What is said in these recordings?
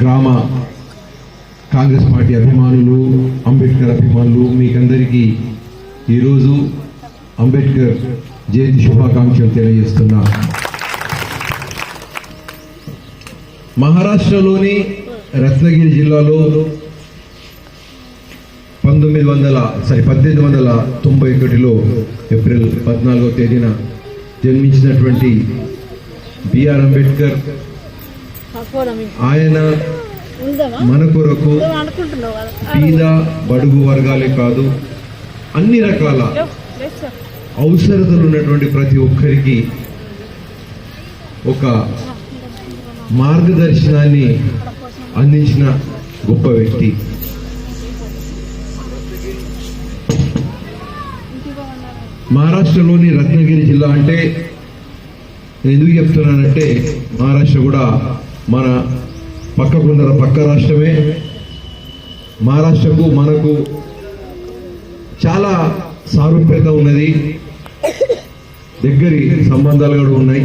గ్రామ కాంగ్రెస్ పార్టీ అభిమానులు అంబేద్కర్ అభిమానులు మీకందరికీ ఈరోజు అంబేద్కర్ జయంతి శుభాకాంక్షలు తెలియజేస్తున్నా. మహారాష్ట్రలోని రత్నగిరి జిల్లాలో పంతొమ్మిది వందల సారీ పద్దెనిమిది వందల తొంభై ఒకటిలో ఏప్రిల్ పద్నాలుగో తేదీన జన్మించినటువంటి బిఆర్ అంబేద్కర్ ఆయన మన కొరకు బీద బడుగు వర్గాలే కాదు అన్ని రకాల. అవసరతలు ఉన్నటువంటి ప్రతి ఒక్కరికి ఒక మార్గదర్శనాన్ని అందించిన గొప్ప వ్యక్తి. మహారాష్ట్రలోని రత్నగిరి జిల్లా అంటే నేను ఎందుకు చెప్తున్నానంటే మహారాష్ట్ర కూడా మన పక్కకుందర పక్క రాష్ట్రమే. మహారాష్ట్రకు మనకు చాలా సారూప్యత ఉన్నది. దగ్గరి సంబంధాలు కూడా ఉన్నాయి.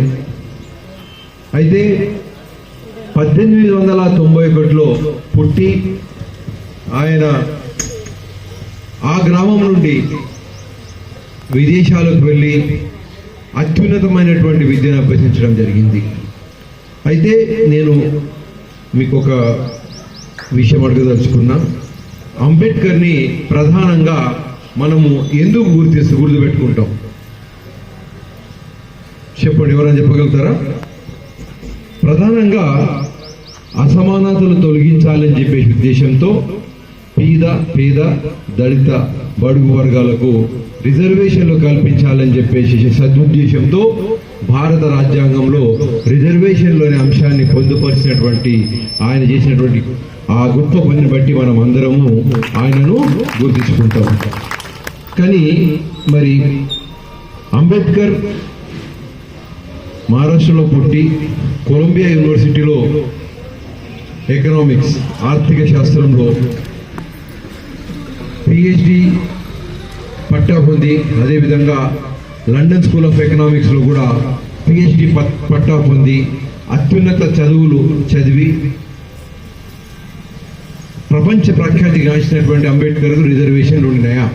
అయితే పద్దెనిమిది వందల తొంభై ఒకటిలో పుట్టి ఆయన ఆ గ్రామం నుండి విదేశాలకు వెళ్ళి అత్యున్నతమైనటువంటి విద్యను అభ్యసించడం జరిగింది. అయితే నేను మీకు ఒక విషయం అడగదలుచుకున్నా. అంబేద్కర్ని ప్రధానంగా మనము ఎందుకు గుర్తిస్తూ గుర్తుపెట్టుకుంటాం? చెప్పండి ఎవరైనా చెప్పగలుగుతారా? ప్రధానంగా అసమానతలు తొలగించాలని చెప్పే ఉద్దేశంతో పీద పేద దళిత బడుగు వర్గాలకు రిజర్వేషన్లు కల్పించాలని చెప్పేసి సదుద్దేశంతో భారత రాజ్యాంగంలో రిజర్వేషన్లోని అంశాన్ని పొందుపరిచినటువంటి ఆయన చేసినటువంటి ఆ గొప్ప పనిని బట్టి మనం అందరము ఆయనను గుర్తించుకుంటాం. కానీ మరి అంబేద్కర్ మహారాష్ట్రలో పుట్టి కొలంబియా యూనివర్సిటీలో ఎకనామిక్స్ ఆర్థిక శాస్త్రంలో పిహెచ్డి పట్టా పొంది అదేవిధంగా లండన్ స్కూల్ ఆఫ్ ఎకనామిక్స్లో కూడా పిహెచ్డి పట్టా పొంది అత్యున్నత చదువులు చదివి ప్రపంచ ప్రఖ్యాతి గాంచినటువంటి అంబేద్కర్ రిజర్వేషన్లు ఉన్నాయా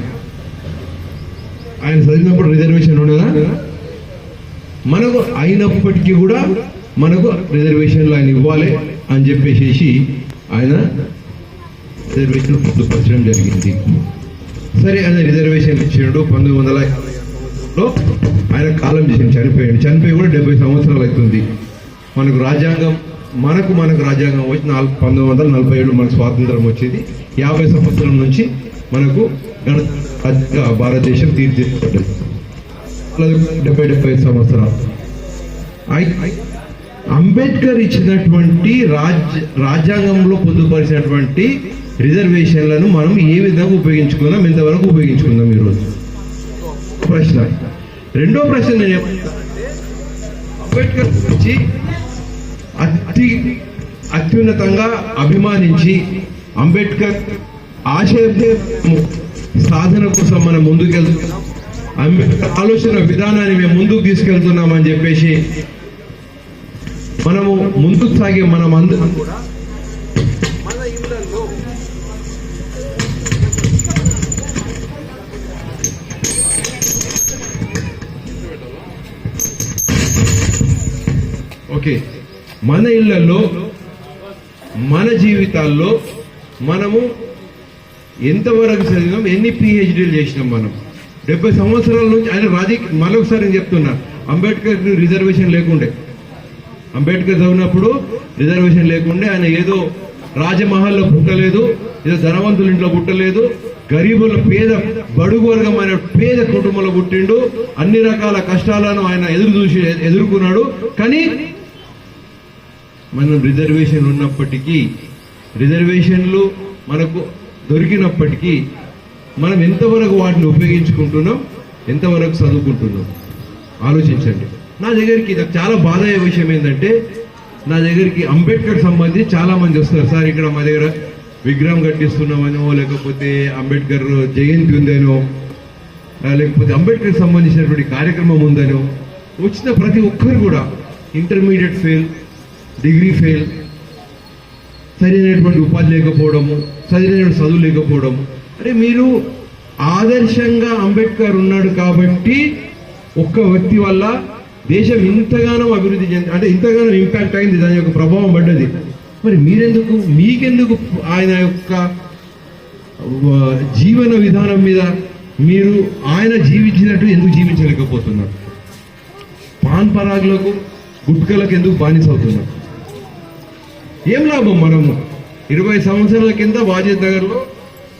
ఆయన చదివినప్పుడు రిజర్వేషన్ ఉండదా? మనకు అయినప్పటికీ కూడా మనకు రిజర్వేషన్లు ఆయన ఇవ్వాలి అని చెప్పేసి ఆయన రిజర్వేషన్ పొందుపరచడం జరిగింది. సరే ఆయన రిజర్వేషన్ ఇచ్చినాడు పంతొమ్మిది వందల లో ఆయన కాలం చేసి చనిపోయాడు. చనిపోయి కూడా డెబ్బై సంవత్సరాలు అవుతుంది. మనకు రాజ్యాంగం మనకు మనకు రాజ్యాంగం వచ్చి నాలుగు పంతొమ్మిది వందల నలభై ఏడు మనకు స్వాతంత్రం వచ్చేది. యాభై సంవత్సరం నుంచి మనకు గణ భారతదేశం తీర్చిదిద్దబడ్డది డెబ్బై డెబ్బై సంవత్సరాలు. ఐ- అంబేద్కర్ ఇచ్చినటువంటి రాజ్య రాజ్యాంగంలో పొందుపరిచినటువంటి రిజర్వేషన్లను మనం ఏ విధంగా ఉపయోగించుకుందాం ఎంతవరకు ఉపయోగించుకుందాం ఈరోజు? ప్రశ్న. రెండో ప్రశ్న నేను అంబేద్కర్ గురించి అతి అత్యున్నతంగా అభిమానించి అంబేద్కర్ ఆశయ సాధన కోసం మనం ముందుకెళ్తున్నాం అంబేద్కర్ ఆలోచన విధానాన్ని మేము ముందుకు తీసుకెళ్తున్నామని చెప్పేసి మనము ముందుకు సాగే మనం అందరం కూడా ఓకే. మన ఇళ్ళలో మన జీవితాల్లో మనము ఎంతవరకు చదివినాం ఎన్ని పిహెచ్డీలు చేసినాం మనం? డెబ్బై సంవత్సరాల నుంచి ఆయన రాజకీయ మరొకసారి నేను చెప్తున్నా అంబేద్కర్ రిజర్వేషన్ లేకుండే. అంబేద్కర్ చదివినప్పుడు రిజర్వేషన్ లేకుండే ఆయన ఏదో రాజమహల్లో పుట్టలేదు ఏదో ధనవంతుల ఇంట్లో పుట్టలేదు గరీబుల పేద బడుగు వర్గమైన పేద కుటుంబంలో పుట్టిండు అన్ని రకాల కష్టాలను ఆయన ఎదురు చూసి ఎదుర్కొన్నాడు. కానీ మనం రిజర్వేషన్ ఉన్నప్పటికీ రిజర్వేషన్లు మనకు దొరికినప్పటికీ మనం ఎంతవరకు వాటిని ఉపయోగించుకుంటున్నాం ఎంతవరకు చదువుకుంటున్నాం? ఆలోచించండి. నా దగ్గరికి ఇది చాలా బాధ అయ్యే విషయం ఏంటంటే నా దగ్గరికి అంబేద్కర్ సంబంధించి చాలామంది వస్తారు. సార్ ఇక్కడ మా దగ్గర విగ్రహం కట్టిస్తున్నామనో లేకపోతే అంబేద్కర్ జయంతి ఉందనో లేకపోతే అంబేద్కర్ సంబంధించినటువంటి కార్యక్రమం ఉందనో వచ్చిన ప్రతి ఒక్కరు కూడా ఇంటర్మీడియట్ ఫెయిల్ డిగ్రీ ఫెయిల్ సరైనటువంటి ఉపాధి లేకపోవడము సరైనటువంటి చదువు లేకపోవడము. అంటే మీరు ఆదర్శంగా అంబేద్కర్ ఉన్నాడు కాబట్టి ఒక్క వ్యక్తి వల్ల దేశం ఇంతగానో అభివృద్ధి చెంది అంటే ఇంతగానో ఇంపాక్ట్ అయింది దాని యొక్క ప్రభావం పడ్డది. మరి మీరెందుకు మీకెందుకు ఆయన యొక్క జీవన విధానం మీద మీరు ఆయన జీవించినట్టు ఎందుకు జీవించలేకపోతున్నారు? పాన్ పరాగులకు గుట్కలకు ఎందుకు బానిస అవుతున్నారు? ఏం లాభం మనము? ఇరవై సంవత్సరాల కింద వాజిద్ నగర్లో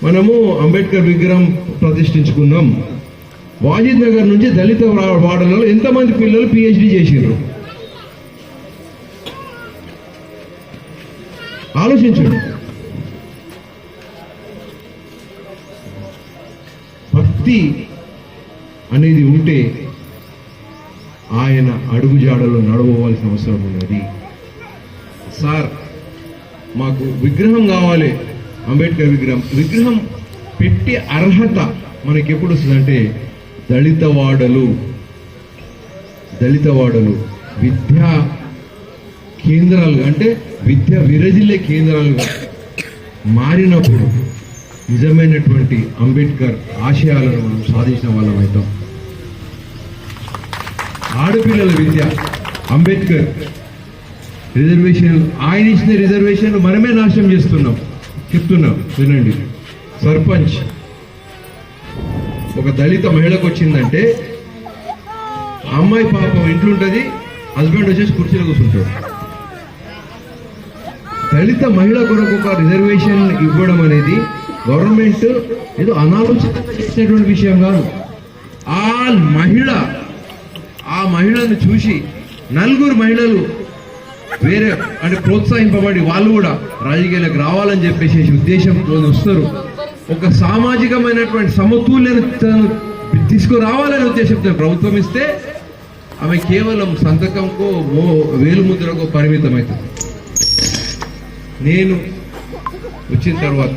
మనము అంబేద్కర్ విగ్రహం ప్రతిష్ఠించుకున్నాం. వాజిద్ నగర్ నుంచి దళిత వాడలలో ఎంతమంది పిల్లలు పిహెచ్డి చేసిండ్రు ఆలోచించండి. భక్తి అనేది ఉంటే ఆయన అడుగుజాడలో నడవవలసిన అవసరం ఉన్నది. సార్ మాకు విగ్రహం కావాలి. అంబేద్కర్ విగ్రహం. విగ్రహం పెట్టి అర్హత మనకి ఎప్పుడు వస్తుందంటే దళిత వాడలు దళిత వాడలు విద్యా కేంద్రాలు అంటే విద్య విరజిల్లే కేంద్రాలుగా మారినప్పుడు నిజమైనటువంటి అంబేద్కర్ ఆశయాలను మనం సాధించిన వాళ్ళం అవుతాం. ఆడపిల్లల విద్య అంబేద్కర్ రిజర్వేషన్ ఆయన ఇచ్చిన రిజర్వేషన్ మనమే నాశనం చేస్తున్నాం. చెప్తున్నాం వినండి. సర్పంచ్ ఒక దళిత మహిళకు వచ్చిందంటే అమ్మాయి పాపం ఇంట్లుంటది హస్బెండ్ వచ్చేసి కుర్చీలో కూర్చుంటాడు. దళిత మహిళ కొరకు ఒక రిజర్వేషన్ ఇవ్వడం అనేది గవర్నమెంట్ ఏదో అనాలోచితంగా చేసినటువంటి విషయం కాదు. ఆ మహిళ ఆ మహిళను చూసి నలుగురు మహిళలు వేరే అంటే ప్రోత్సహింపబడి వాళ్ళు కూడా రాజకీయాలకు రావాలని చెప్పేసి ఉద్దేశంతో వస్తారు. ఒక సామాజికమైనటువంటి సమతుల్యతను తీసుకురావాలనే ఉద్దేశంతో ప్రభుత్వం ఇస్తే ఆమె కేవలం సంతకంకో ఓ వేలుముద్రకో పరిమితం అవుతుంది నేను వచ్చిన తర్వాత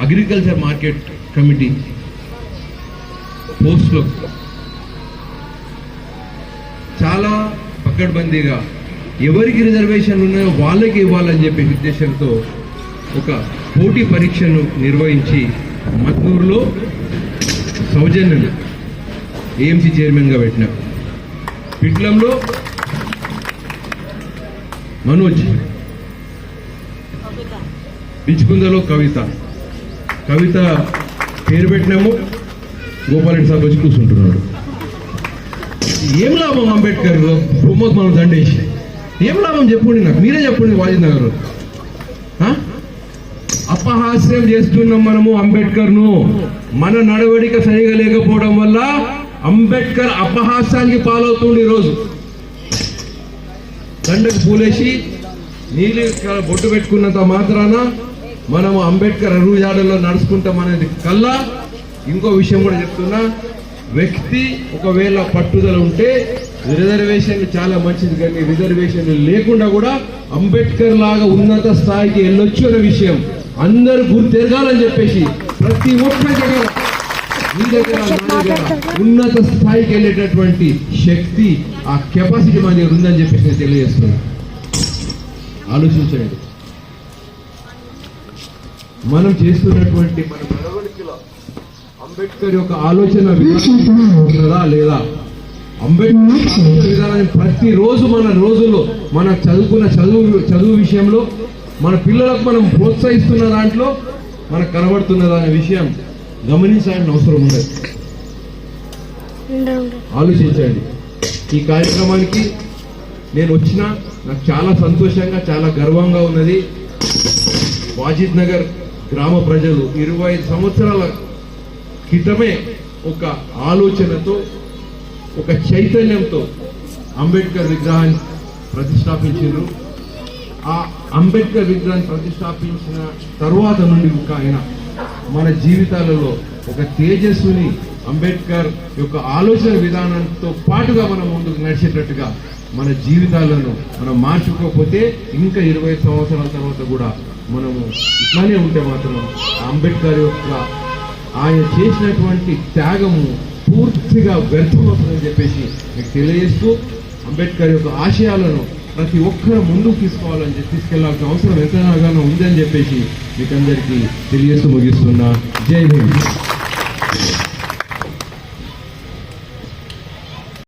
అగ్రికల్చర్ మార్కెట్ కమిటీ పోస్ట్లో చాలా పక్కడ్బందీగా ఎవరికి రిజర్వేషన్లు ఉన్నాయో వాళ్ళకి ఇవ్వాలని చెప్పే ఉద్దేశంతో ఒక పోటీ పరీక్షను నిర్వహించి మద్దూరులో సౌజన్యం ఏఎంసీ చైర్మన్గా పెట్టిన పిట్లంలో మనోజ్ బిచ్కుందలో కవిత. కవిత పేరు పెట్టినాము. గోపాలరెడ్డి సాబ్ వచ్చి కూర్చుంటున్నాడు. ఏం లాభం అంబేద్కర్ బొమ్మకు మనం దండేసి. ఏం లాభం చెప్పండి నాకు? మీరే చెప్పండి వాజీ నగర్ అపహాస్యం చేస్తున్నాం మనము అంబేద్కర్ను మన నడవడిక సరిగా లేకపోవడం వల్ల అంబేద్కర్ అపహాస్యానికి పాలవుతుంది ఈరోజు. దండకు పూలేసి నీళ్ళు బొట్టు పెట్టుకున్నంత మాత్రాన మనము అంబేద్కర్ అడుగుజాడల్లో నడుచుకుంటాం అనేది కల్లా ఇంకో విషయం కూడా చెప్తున్నా. వ్యక్తి ఒకవేళ పట్టుదల ఉంటే రిజర్వేషన్ చాలా మంచిది కానీ రిజర్వేషన్ లేకుండా కూడా అంబేద్కర్ లాగా ఉన్నత స్థాయికి వెళ్ళొచ్చు అనే విషయం అందరూ గుర్తు చెప్పేసి ప్రతి ఒక్క దగ్గర మీ దగ్గర ఉన్నత స్థాయికి వెళ్ళేటటువంటి శక్తి ఆ కెపాసిటీ మన దగ్గర ఉందని చెప్పేసి నేను తెలియజేస్తున్నాను. ఆలోచించండి. మనం చేస్తున్నటువంటి మన అంబేద్కర్ యొక్క ఆలోచన విధానం ఉన్నదా లేదా? అంబేద్కర్ విధానాన్ని ప్రతిరోజు మన రోజుల్లో మన చదువుకున్న చదువు చదువు విషయంలో మన పిల్లలకు మనం ప్రోత్సహిస్తున్న దాంట్లో మనకు కనబడుతున్నదా అనే విషయం గమనించాల్సిన అవసరం ఉండదు. ఉండే ఉండే ఆలోచించండి. ఈ కార్యక్రమానికి నేను వచ్చిన నాకు చాలా సంతోషంగా చాలా గర్వంగా ఉన్నది. వాజిద్ నగర్ గ్రామ ప్రజలు ఇరవై ఐదు సంవత్సరాల క్రితమే ఒక ఆలోచనతో ఒక చైతన్యంతో అంబేద్కర్ విగ్రహాన్ని ప్రతిష్టాపించారు ఆ అంబేద్కర్ విగ్రహాన్ని ప్రతిష్టాపించిన తరువాత నుండి ఇంకా ఆయన మన జీవితాలలో ఒక తేజస్సుని అంబేద్కర్ యొక్క ఆలోచన విధానంతో పాటుగా మనం ముందుకు నడిచేటట్టుగా మన జీవితాలను మనం మార్చుకోకపోతే ఇంకా ఇరవై సంవత్సరాల తర్వాత కూడా మనము ఇట్లానే ఉంటే మాత్రం అంబేద్కర్ యొక్క ఆయన చేసినటువంటి త్యాగము పూర్తిగా వ్యర్థమవుతుందని చెప్పేసి మీకు తెలియజేస్తూ అంబేద్కర్ యొక్క ఆశయాలను ప్రతి ఒక్కరు ముందుకు తీసుకోవాలని చెప్పి తీసుకెళ్ళాల్సిన అవసరం ఎంతగానో ఉందని చెప్పేసి మీకు అందరికీ తెలియజేస్తూ ముగిస్తున్నా. జై హింద్.